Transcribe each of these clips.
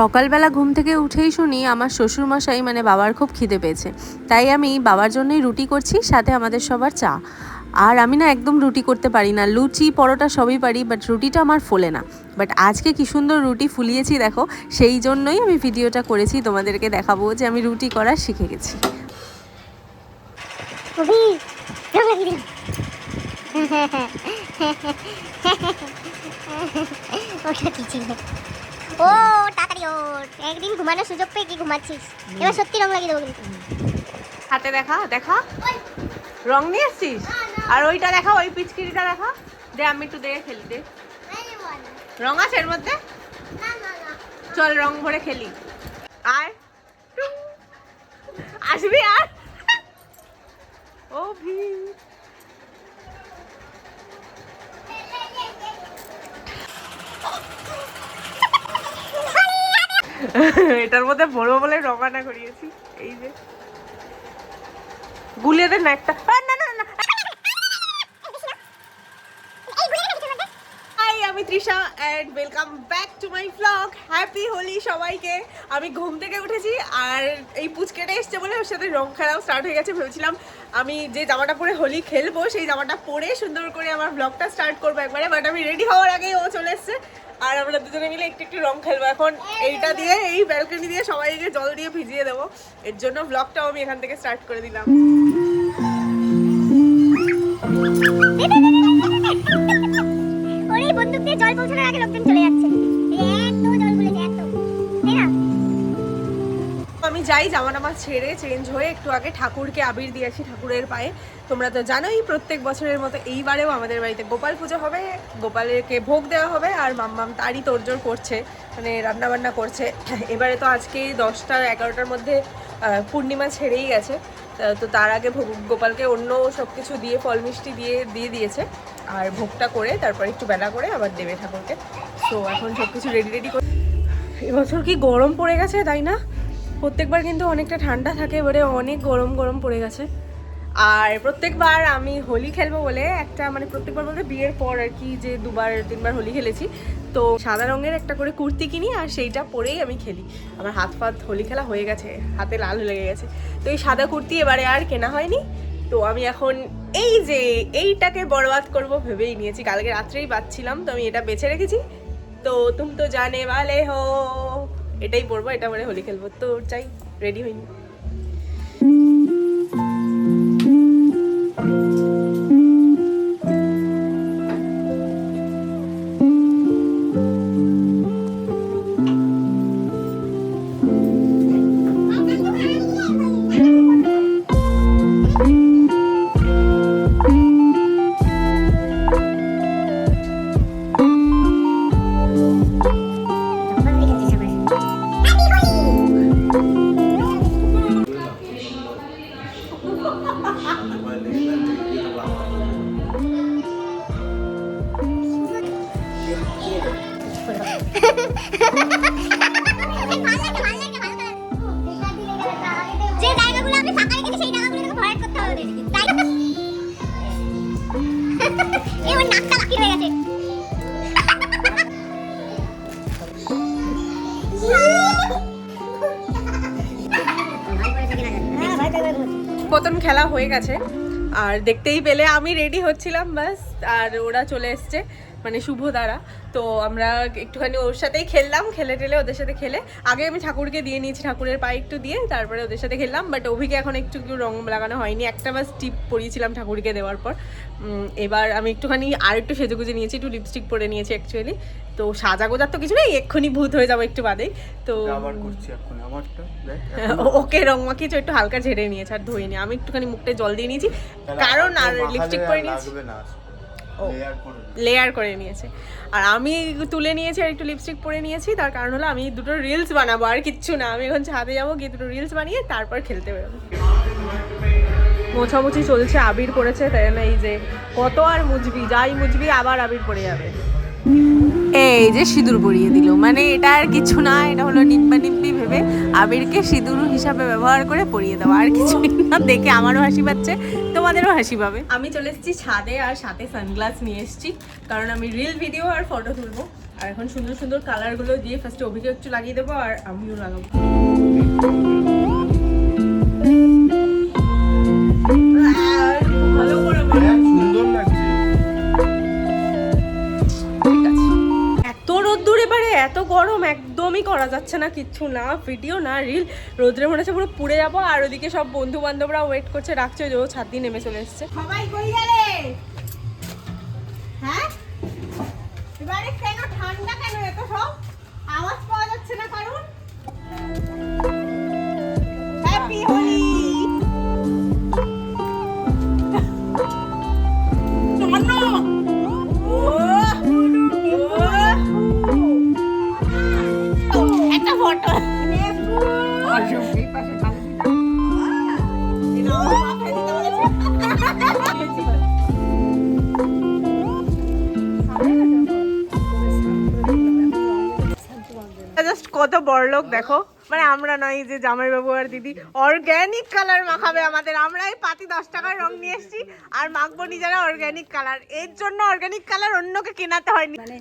সকালবেলা ঘুম থেকে উঠেই শুনি আমার শ্বশুরমশাই মানে বাবার খুব খিদে পেয়েছে তাই আমি বাবার জন্যই রুটি করছি সাথে আমাদের সবার চা আর আমি না একদম রুটি করতে পারি না লুচি পরোটা সবই পারি বাট রুটিটা আমার ফোলে না বাট আজকে কি সুন্দর রুটি ফুলিয়েছি দেখো সেই জন্যই আমি ভিডিওটা করেছি তোমাদেরকে দেখাবো যে আমি রুটি করা শিখে গেছি ও ওর একদিন ঘুমানোর সুযোগ পেয়ে কি ঘুমাচ্ছিস? এবার সত্যি রং লাগিয়ে দেবো কিন্তু। হাতে দেখা দেখা। রং নিয়ে এসছিস? আর ওইটা দেখা ওই পিচকিরিটা দেখা। দে আমি একটু দেখে খেলি দে। রং আছে এর মধ্যে? চল রং ভরে খেলি। আর? আসবি আর? ও ভি এটার মধ্যে ভরবো বলে রঙানা করিয়েছি এই যে। গুলিয়ে দেন একটা আ, না না না হাই আমি Trisha and welcome back to my blog happy Holi সবাইকে। আমি ঘুম থেকে উঠেছি, আর এই পুচকেটা এসছে বলে ওর সাথে রং খেলাও স্টার্ট হয়ে গেছে ভেবেছিলাম আমি যে জামাটা পরে হোলি খেলব, সেই জামাটা পরে সুন্দর করে আমার ব্লগটা স্টার্ট করব একবারে বাট আমি রেডি হওয়ার আগেই ও চলে এসছে। আর আমরা দুজনে মিলে একটু একটু রং খেলব এখন। এইটা দিয়ে, এই ব্যালকনি দিয়ে সবাইকে জল দিয়ে ভিজিয়ে দেবো। এর জন্য ব্লগটাও আমি এখান থেকে স্টার্ট করে দিলাম। জল পৌঁছানোর আগে লোকজন চলে যাচ্ছে। আমি যাই, জামা টামা ছেড়ে চেঞ্জ হয়ে একটু আগে ঠাকুরকে আবির দিয়েছি ঠাকুরের পায়ে। তোমরা তো জানোই, প্রত্যেক বছরের মতো এইবারেও আমাদের বাড়িতে গোপাল পুজো হবে, গোপালকে ভোগ দেওয়া হবে, আর মাম্মাম তারই তোড়জোড় করছে মানে রান্না বান্না করছে। এবারে তো আজকে দশটা এগারোটার মধ্যে পূর্ণিমা ছেড়েই গেছে। তো তার আগে ভোগ গোপালকে অন্য সব কিছু দিয়ে ফল মিষ্টি দিয়ে দিয়ে দিয়েছে। আর ভোগটা করে তারপর একটু বেলা করে আবার দেবে ঠাকুরকে। তো এখন সব কিছু রেডি রেডি করে এবছর কি গরম পড়ে গেছে, তাই না? প্রত্যেকবার কিন্তু অনেকটা ঠান্ডা থাকে, এবারে অনেক গরম গরম পড়ে গেছে। আর প্রত্যেকবার আমি হোলি খেলব বলে একটা মানে প্রত্যেকবার বলতে বিয়ের পর আর কি যে দুবার, তিনবার হোলি খেলেছি। তো সাদা রঙের একটা করে কুর্তি কিনি আর সেইটা পরেই আমি খেলি। আমার হাত ফাত হোলি খেলা হয়ে গেছে, হাতে লাল লেগে গেছে। তো এই সাদা কুর্তি এবারে আর কেনা হয়নি। তো আমি এখন এই যে এইটাকে বরবাদ করব ভেবেই নিয়েছি। কালকে রাত্রেই বাচ্ছিলাম তো আমি এটা বেছে রেখেছি। তো তুমি তো জানে ভালে হো। এটাই পরবো, এটা পরে হোলি খেলব। তো চাই রেডি হইনি। যে জায়গাগুলো আমি ফাঁকা রেখেছি সেই জায়গাগুলো ভরাট করতে হবে। তাই না? ওর নাকটা বাকি গেছে। পতন খেলা হয়ে গেছে আর দেখতেই পেলে আমি রেডি হচ্ছিলাম বাস আর ওরা চলে এসছে মানে শুভ দ্বারা। তো আমরা একটুখানি ওর সাথেই খেললাম খেলে টেলে ওদের সাথে খেলে। আগে আমি ঠাকুরকে দিয়ে নিয়েছি ঠাকুরের পায়ে একটু দিয়ে তারপরে ওদের সাথে খেললাম। বাট অভিকে এখন একটু একটু রং লাগানো হয়নি। একটা বাস টিপ পরিয়েছিলাম ঠাকুরকে দেওয়ার পর। এবার আমি একটুখানি আর একটু সেজে গুজে নিয়েছি একটু লিপস্টিক পরে নিয়েছি অ্যাকচুয়ালি তো সাজা গোজার তো কিছু নেই এক্ষুনি ভূত হয়ে যাব একটু বাদেই। তো ওকে রং মাখিয়েছে একটু হালকা ঝেড়ে নিয়েছে আর ধুয়ে নিয়ে আমি একটুখানি মুখটা জল দিয়ে নিয়েছি। কারণ আর লিপস্টিক পরে নিয়েছি। লেয়ার করে নিয়েছে। আর আমি তুলে নিয়েছি আর একটু লিপস্টিক পরে নিয়েছি তার কারণ হলো আমি দুটো রিলস বানাবো আর কিচ্ছু না। আমি এখন ছাদে যাব গিয়ে দুটো রিলস বানিয়ে তারপর খেলতে বেরোবো। মোছামুছি চলছে আবির পড়েছে তাই না এই যে কত আর মুজবি যাই মুজবি আবার আবির পড়ে যাবে। এই যে সিঁদুর পরিয়ে দিল। মানে এটা আর কিছু না এটা হলো নিব্বা নিব্বি ভেবে আবিরকে সিঁদুর হিসাবে ব্যবহার করে পরিয়ে দেওয়া। আর কিছু না দেখে আমারও হাসি পাচ্ছে। তোমাদেরও হাসি পাবে। আমি চলে এসেছি ছাদে আর সাথে সানগ্লাস নিয়ে এসেছি। কারণ আমি রিল ভিডিও আর ফটো তুলবো। আর এখন সুন্দর সুন্দর কালারগুলো দিয়ে ফার্স্টে অভিকে একটু লাগিয়ে দেবো আর আমিও লাগাবো। ভালো করে। সুন্দর এত গরম, একদমই করা যাচ্ছে না, কিচ্ছু না ভিডিও না রিল রোদ্রে মনে হচ্ছে পুরো পুড়ে যাব, আর ওদিকে সব বন্ধু বান্ধবরা ওয়েট করছে রাখছে যে ও ছাদ দিয়ে নেমে চলে এসছে। হ্যাঁ? ঠান্ডা কেন এত সব? আওয়াজ পাওয়া যাচ্ছে না কারণ লোক দেখো। মানে আমরা নয় যে জামাইবাবু আর দিদি। অর্গ্যানিক কালার মাখাবে আমাদের। আমরাই পাতি দশ টাকার রং নিয়ে এসেছি আর মাখবো নিজেরা অর্গ্যানিক কালারের জন্য অর্গ্যানিক কালার অন্যকে কেনাতে হয়নি। মানে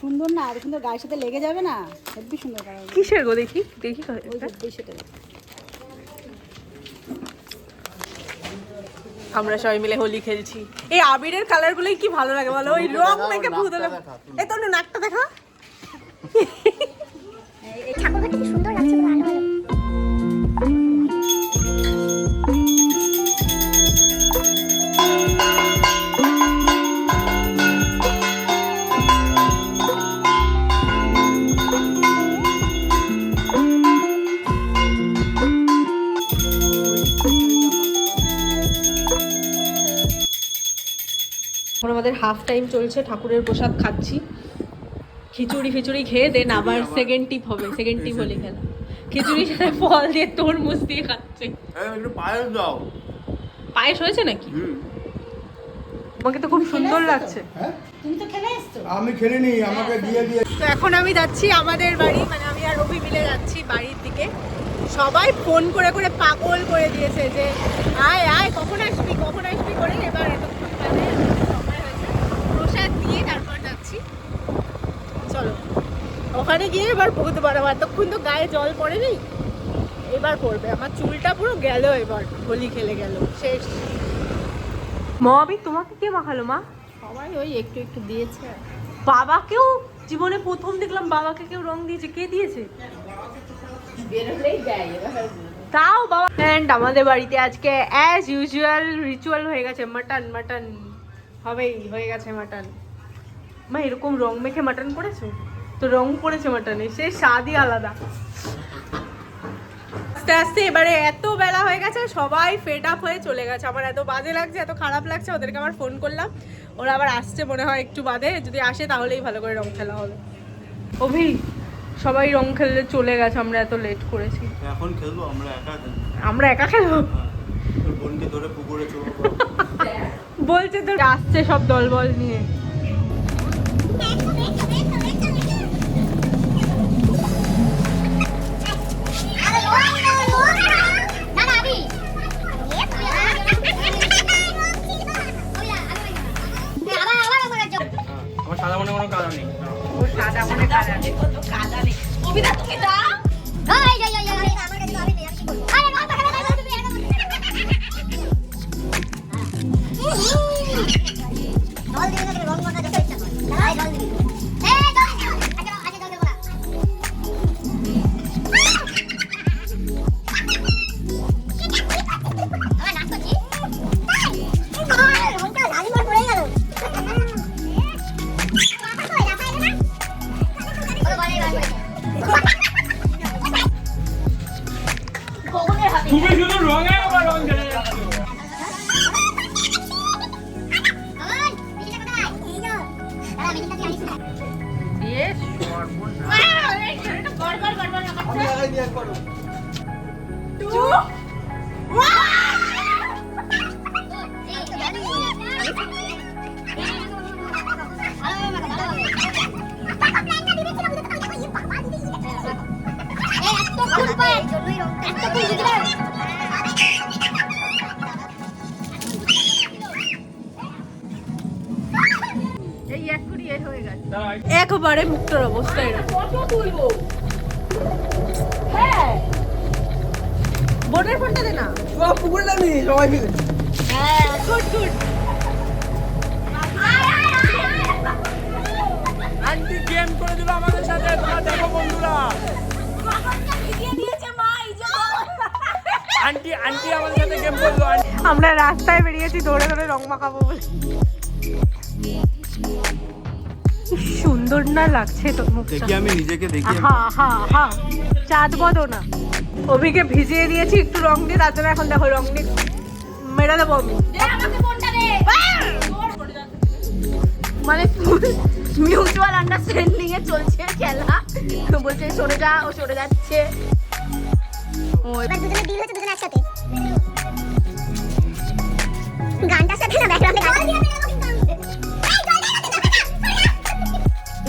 সুন্দর না আর সুন্দর গায়ের সাথে লেগে যাবে না। হেব্বি সুন্দর কালার কিসের গো দেখি দেখি আমরা সবাই মিলে হোলি খেলছি। এই আবিরের কালার গুলোই কি ভালো লাগে বলো? ওই রং মেখে ভূত এই তো নাকটা দেখা? হাফ টাইম চলছে ঠাকুরের প্রসাদ খাচ্ছি। খিচুড়ি ফিচুড়ি খেয়ে দেন আবার সেকেন্ড টিপ হবে সেকেন্ড টিপ হলে খেলা খিচুড়ির সাথে ফল দিয়ে তরমুজ দিয়ে খাচ্ছে। পায়েস দাও। পায়েস হয়েছে নাকি? হুম। তোমাকে তো খুব সুন্দর লাগছে। তুমি তো খেলে এসছো? আমি খেলিনি আমাকে দিয়ে দিয়ে। তো এখন আমি যাচ্ছি আমাদের বাড়ি মানে আমি আর রবি মিলে যাচ্ছি বাড়ির দিকে। সবাই ফোন করে করে পাগল করে দিয়েছে যে আয় আয় কখন আসবি কখন আসবি করে এবার এতক্ষণ বাদে সময় হয়েছে প্রসাদ দিয়ে তারপর যাচ্ছি চলো ওখানে গিয়ে এবার ভুগতে পারব এতক্ষণ তো গায়ে জল পড়েনি। এবার পড়বে। আমার চুলটা পুরো গেল এবার হোলি খেলে গেল শেষ। মহাবি তোমাকে কে মাখালো মা? সবাই ওই একটু একটু দিয়েছে। বাবাকেও জীবনে প্রথম দেখলাম বাবাকে কেউ রং দিয়েছে। কে দিয়েছে? তাও বাবা। অ্যান্ড আমাদের বাড়িতে আজকে অ্যাজ ইউজুয়াল রিচুয়াল হয়ে গেছে মাটন মাটন হবেই হয়ে গেছে মাটন মা এরকম রং মেখে মাটন করেছ? তো রং পড়েছে মাটনে সে স্বাদই আলাদা। আস্তে আস্তে এবারে এত বেলা হয়ে গেছে সবাই ফেড আপ হয়ে চলে গেছে। আমার এত বাজে লাগছে এত খারাপ লাগছে ওদেরকে আবার ফোন করলাম। ওরা আবার আসছে মনে হয় একটু বাদে যদি আসে তাহলেই ভালো করে রং খেলা হবে। অভি সবাই রং খেললে চলে গেছে আমরা এত লেট করেছি। এখন খেলব আমরা একা আমরা একা খেলব? তোর বোনকে ধরে পুকুরে চলবো বলছে তো আসছে সব দলবল নিয়ে। আমার সাদা মনে কোনো কাদা নেই। ও সাদা মনে কাদা নেই। তো কাদা নেই। তুমি দাও। এই এক করি হয়ে একবারে মুক্তর অবস্থা এরকম ফটো তুলবো? হ্যাঁ। বোনের ফোনটা দে না। পুকুরে নামি সবাই মিলে। হ্যাঁ গুড গুড আন্টি গেম করে দিল আমাদের সাথে তোমরা দেখো বন্ধুরা। আন্টি আন্টি আমাদের সাথে গেম করল আমরা রাস্তায় বেরিয়েছি দৌড়ে দৌড়ে রং মাখাবো বলে। সুন্দর না লাগছে তোর মুখটা? দেখি আমি নিজেকে দেখি হা হা হা চাঁদ বদো না। অভিকে ভিজিয়ে দিয়েছি একটু রং দিয়ে তার জন্য এখন দেখো রং দিয়ে মেরে দেবো আমি। মানে মিউচুয়াল আন্ডারস্ট্যান্ডিং এ চলছে খেলা। বলছে সরে যা ও সরে যাচ্ছে। ও এবার দুজনে ডিল হচ্ছে দুজনে একসাথে। গানটার সাথে না ব্যাকগ্রাউন্ডে গান?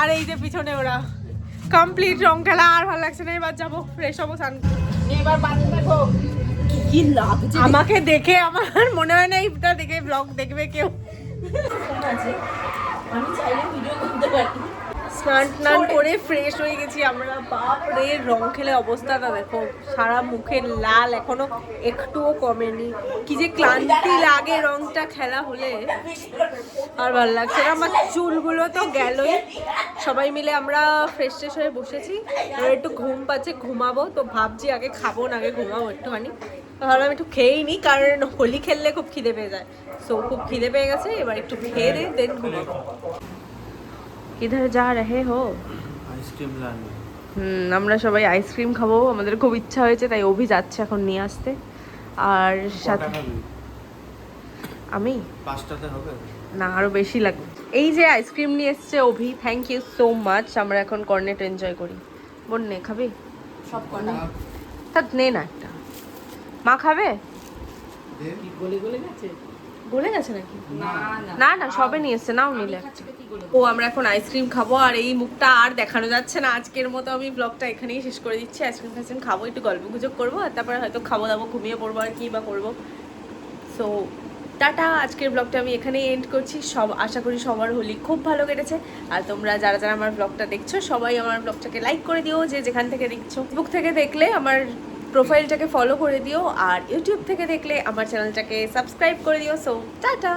আর এই যে পিছনে ওরা। কমপ্লিট রং খেলা আর ভালো লাগছে না এবার যাব ফ্রেশ হব স্নান এবার কি লাগছে আমাকে দেখে আমার মনে হয় না এইটা দেখে ব্লগ দেখবে কেউ। আমি চাইলে ভিডিও করতে পারি। স্নান টান করে ফ্রেশ হয়ে গেছি। আমরা বাপরে, রং খেলে অবস্থাটা দেখো, সারা মুখে লাল, এখনও একটুও কমেনি। কি যে ক্লান্তি লাগে রংটা খেলা হলে। আর ভালো লাগছে না, আমার চুলগুলো তো গেলই। সবাই মিলে আমরা ফ্রেশ ট্রেশ হয়ে বসেছি। এবার একটু ঘুম পাচ্ছে, ঘুমাবো। তো ভাবছি আগে খাব, না আগে ঘুমাবো একটুখানি। ভাবলাম একটু খেয়েই নিই কারণ হোলি খেললে খুব খিদে পেয়ে যায়। সো খুব খিদে পেয়ে গেছে, এবার একটু খেয়ে দেন ঘুমাবো। কিধার যা রহে হো। আইসক্রিম লানি হুম আমরা সবাই আইসক্রিম খাব। আমাদের খুব ইচ্ছা হয়েছে তাই অভি যাচ্ছে এখন নিয়ে আসতে। আর সাথে আমি? পাঁচটাতে হবে। না আরও বেশি লাগবে। এই যে আইসক্রিম নিয়ে এসছে Abhi thank you so much আমরা এখন কর্নেট এনজয় করি। বোন নে খাবি? সব কটা। তা নে না একটা। মা খাবে? গলে গলে গেছে? গলে গেছে নাকি? না না। না না সবে নিয়ে এসছে নাও নিলে ও, আমরা এখন আইসক্রিম খাব, আর এই মুখটা আর দেখানো যাচ্ছে না। আজকের মতো আমি ব্লগটা এখানেই শেষ করে দিচ্ছি। আইসক্রিম ফাইসক্রিম খাব, একটু গল্প গুজব করব, আর তারপরে হয়তো খাব দাবো ঘুমিয়ে পড়ব আর কি বা করব। সো টাটা, আজকের ব্লগটা আমি এখানেই এন্ড করছি। সব, আশা করি সবার হোলি খুব ভালো কেটেছে। আর তোমরা যারা যারা আমার ব্লগটা দেখছ, সবাই আমার ব্লগটাকে লাইক করে দিও, যে যেখান থেকে দেখছ। ফেসবুক থেকে দেখলে আমার প্রোফাইলটাকে ফলো করে দিও, আর ইউটিউব থেকে দেখলে আমার চ্যানেলটাকে সাবস্ক্রাইব করে দিও। So tata!